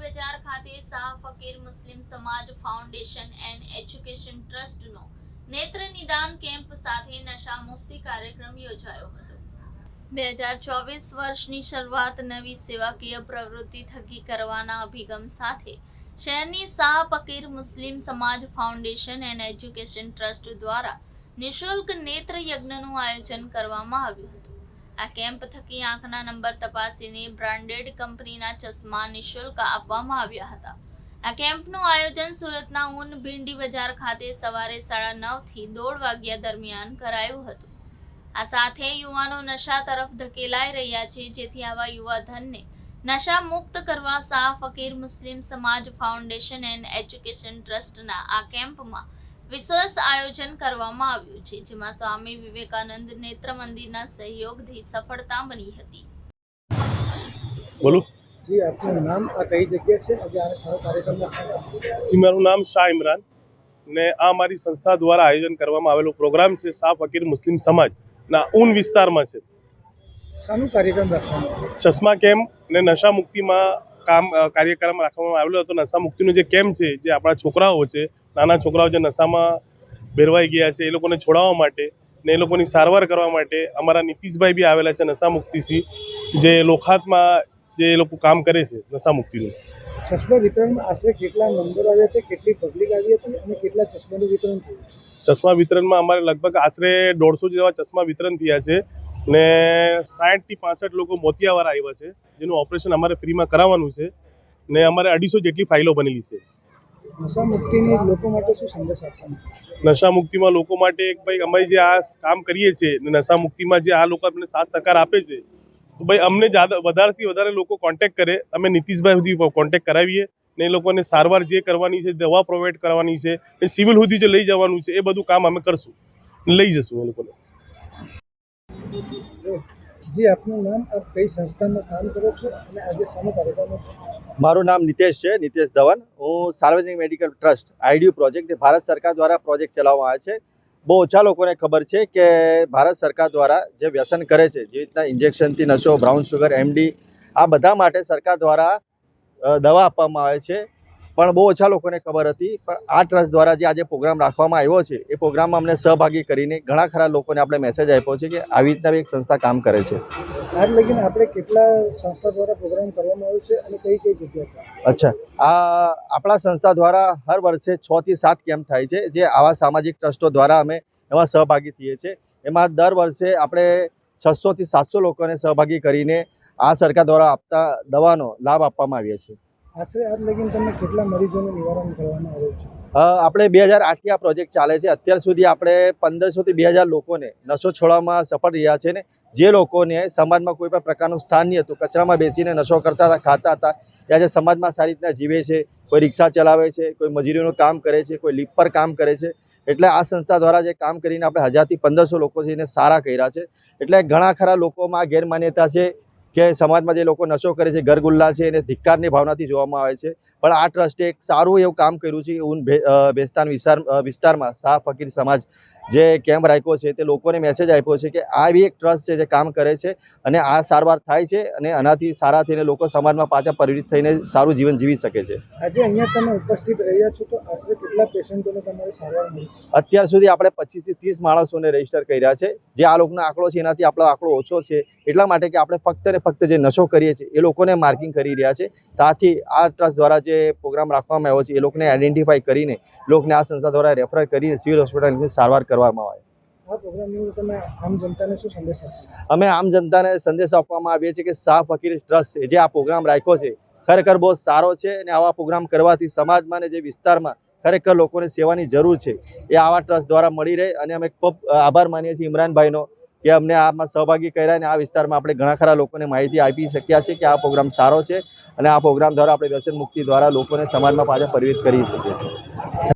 બજાર ખાતે શાહ ફકીર મુસ્લિમ સમાજ ફાઉન્ડેશન એન્ડ એજ્યુકેશન ટ્રસ્ટનો નેત્ર નિદાન કેમ્પ સાથે નશા મુક્તિ કાર્યક્રમ યોજાયો હતો. બે હજાર ચોવીસ વર્ષની શરૂઆત નવી સેવાકીય પ્રવૃત્તિ થકી કરવાના અભિગમ સાથે શહેરની શાહ ફકીર મુસ્લિમ સમાજ ફાઉન્ડેશન એન્ડ એજ્યુકેશન ટ્રસ્ટ દ્વારા નિઃશુલ્ક નેત્ર યજ્ઞનું આયોજન કરવામાં આવ્યું હતું. આ કેમ્પ થકી આંખના નંબર તપાસીને બ્રાન્ડેડ કંપનીના ચશ્મા નિઃશુલ્ક આપવામાં આવ્યા હતા. આ કેમ્પનું આયોજન સુરતના ઊન ભીંડી બજાર ખાતે સવારે સાડા નવથી દોઢ વાગ્યા દરમિયાન કરાયું હતું. આ સાથે યુવાનો નશા તરફ ધકેલાઈ રહ્યા છે, જેથી આવા યુવાધનને નશા મુક્ત કરવા શાહ ફકીર મુસ્લિમ સમાજ ફાઉન્ડેશન એન્ડ એજ્યુકેશન ટ્રસ્ટના આ કેમ્પમાં વિશેષ આયોજન કરવામાં આવ્યું છે જેમાં સ્વામી વિવેકાનંદ નેત્ર મંદિરના સહયોગથી સફળતા બની હતી. બોલો. જી આપનું નામ આ કઈ જગ્યા છે? આજે આ સારો કાર્યક્રમમાં જી મારું નામ શાહ ઇમરાન ને આ મારી સંસ્થા દ્વારા આયોજન કરવામાં આવેલો પ્રોગ્રામ છે શાહ ફકીર મુસ્લિમ સમાજના ઊન વિસ્તારમાં છે. શાનું કાર્યક્રમ રાખવામાં ચશ્મા કેમ્પ ને નશા મુક્તિમાં કામ કાર્યક્રમ રાખવામાં આવેલો હતો. નશા મુક્તિનો જે કેમ્પ છે જે આપણા છોકરાઓ છે નાના છોકરાઓ જે નશામાં ભેરવાઈ ગયા છે એ લોકોને છોડાવવા માટે ને એ લોકોની સારવાર કરવા માટે અમારા નીતિશભાઈ બી આવેલા છે નશા મુક્તિથી જે લોખાતમાં જે એ લોકો કામ કરે છે નશા મુક્તિનું ચશ્મા વિતરણમાં આશરે કેટલા નંબર આવ્યા છે કેટલી પબ્લિક આવી હતી અને કેટલા ચશ્માનું વિતરણ થયું ચશ્મા વિતરણમાં અમારે લગભગ આશરે દોઢસો જેવા ચશ્મા વિતરણ થયા છે ને સાઠથી પાસઠ લોકો મોતિયાવાળા આવ્યા છે જેનું ઓપરેશન અમારે ફ્રીમાં કરાવવાનું છે ને અમારે અઢીસો જેટલી ફાઇલો બનેલી છે. નશા મુક્તિની લોકો માટે શું સંદેશ આપવાનો? નશા મુક્તિમાં લોકો માટે એક ભાઈ અમે જે આ કામ કરીએ છીએ નશા મુક્તિમાં જે આ લોકો આપણને સાથ સહકાર આપે છે તો ભાઈ અમને વધારેથી વધારે લોકો કોન્ટેક્ટ કરે. અમે નીતિશભાઈ સુધી કોન્ટેક્ટ કરાવીએ ને એ લોકોને સારવાર જે કરવાની છે દવા પ્રોવાઈડ કરવાની છે એ સિવિલ સુધી જે લઈ જવાનું છે એ બધું કામ અમે કરશું. લઈ જશું એ લોકોને. જી આપનું નામ આપ કઈ સંસ્થામાં કામ કરો છો અને આજે સામે કાર્યક્રમ? મારું નામ નિતેશ છે, નિતેશ ધવન. હું સાર્વજનિક medical trust, IDU project Bharat સરકાર દ્વારા પ્રોજેક્ટ ચલાવવામાં આવે છે. બહુ ઓછા લોકોને ખબર છે કે ભારત સરકાર દ્વારા જે વ્યસન કરે છે, જે રીતના ઇન્જેક્શનથી નશો બ્રાઉન શુગર એમડી આ બધા માટે સરકાર દ્વારા દવા આપવામાં આવે છે. પણ બહુ ઓછા લોકોને ખબર હતી. પણ આ ટ્રસ્ટ દ્વારા જે આજે પ્રોગ્રામ રાખવામાં આવ્યો છે એ પ્રોગ્રામમાં અમને સહભાગી કરીને ઘણા ખરા લોકોને આપણે મેસેજ આપ્યો છે કે આવી રીતના એક સંસ્થા કામ કરે છે. આજ લગીને આપણે કેટલા સંસ્થા દ્વારા પ્રોગ્રામ કરવામાં આવ્યો છે અને કઈ કઈ જગ્યાએ? અચ્છા. આ આપણા સંસ્થા દ્વારા હર વર્ષે છ થી સાત કેમ્પ થાય છે જે આવા સામાજિક ટ્રસ્ટો દ્વારા અમે એમાં સહભાગી થઈએ છીએ એમાં દર વર્ષે આપણે છસો થી સાતસો લોકોને સહભાગી કરીને આ સરકાર દ્વારા આપતા દવાનો લાભ આપવામાં આવીએ છીએ. આશરે આપણે બે હજાર આઠથી આ પ્રોજેક્ટ ચાલે છે. અત્યાર સુધી આપણે પંદરસોથી બે હજાર લોકોને નશો છોડવામાં સફળ રહ્યા છે ને જે લોકોને સમાજમાં કોઈ પણ પ્રકારનું સ્થાન નહીં હતું, કચરામાં બેસીને નશો કરતા હતા, ખાતા હતા, એ આજે સમાજમાં સારી રીતના જીવે છે, કોઈ રિક્ષા ચલાવે છે, કોઈ મજૂરીનું કામ કરે છે, કોઈ લીપ પર કામ કરે છે. એટલે આ સંસ્થા દ્વારા જે કામ કરીને આપણે હજારથી પંદરસો લોકો છે એને સારા કર્યા છે. એટલે ઘણા ખરા લોકોમાં ગેરમાન્યતા છે કે સમાજમાં જે લોકો નશો કરે છે ગરગુલ્લા છે એને ધિક્કારની ભાવનાથી જોવામાં આવે છે. પણ આ ટ્રસ્ટે એક સારું એવું કામ કર્યું છે ભે- ભેસ્તાન વિસ્તાર વિસ્તારમાં શાહ ફકીર સમાજ જે કેમ્પ રાખ્યો છે તે લોકોને મેસેજ આપ્યો છે કે આ બી એક ટ્રસ્ટ છે જે કામ કરે છે અને આ સારવાર થાય છે અને આનાથી સારા થઈને લોકો સમાજમાં પાછા પરિવર્તિત થઈને સારું જીવન જીવી શકે છે. આજે અહીંયા તમે ઉપસ્થિત રહ્યા છો તો આશરે કેટલા પેશન્ટોને તમારી સારવાર મળી છે? અત્યાર સુધી આપણે પચીસથી ત્રીસ માણસોને રજિસ્ટર કર્યા છે. જે આ લોકોનો આંકડો છે એનાથી આપણો આંકડો ઓછો છે. એટલા માટે કે આપણે ફક્ત ને ફક્ત જે નશો કરીએ છીએ એ લોકોને માર્કિંગ કરી રહ્યા છે. ત્યાંથી આ ટ્રસ્ટ દ્વારા જે પ્રોગ્રામ રાખવામાં આવ્યો છે એ લોકોને આઈડેન્ટિફાઈ કરીને લોકોને આ સંસ્થા દ્વારા રેફર કરીને સિવિલ હોસ્પિટલની સારવાર કરવામાં આવે. અમે આમ જનતાને સંદેશ આપવામાં આવીએ છીએ કે શાહ ફકીર ટ્રસ્ટ જે આ પ્રોગ્રામ રાખ્યો છે ખરેખર બહુ સારો છે અને આવા પ્રોગ્રામ કરવાથી સમાજમાં અને જે વિસ્તારમાં ખરેખર લોકોને સેવાની જરૂર છે. એ આવા ટ્રસ્ટ દ્વારા મળી રહે અને અમે ખૂબ આભાર માનીએ છીએ ઇમરાનભાઈનો કે અમને આમાં સહભાગી કર્યા અને આ વિસ્તારમાં આપણે ઘણા ખરા લોકોને માહિતી આપી શક્યા છે કે આ પ્રોગ્રામ સારો છે અને આ પ્રોગ્રામ દ્વારા આપણે વ્યસન મુક્તિ દ્વારા લોકોને સમાજમાં પાછા પરવિત કરી શકીએ છીએ.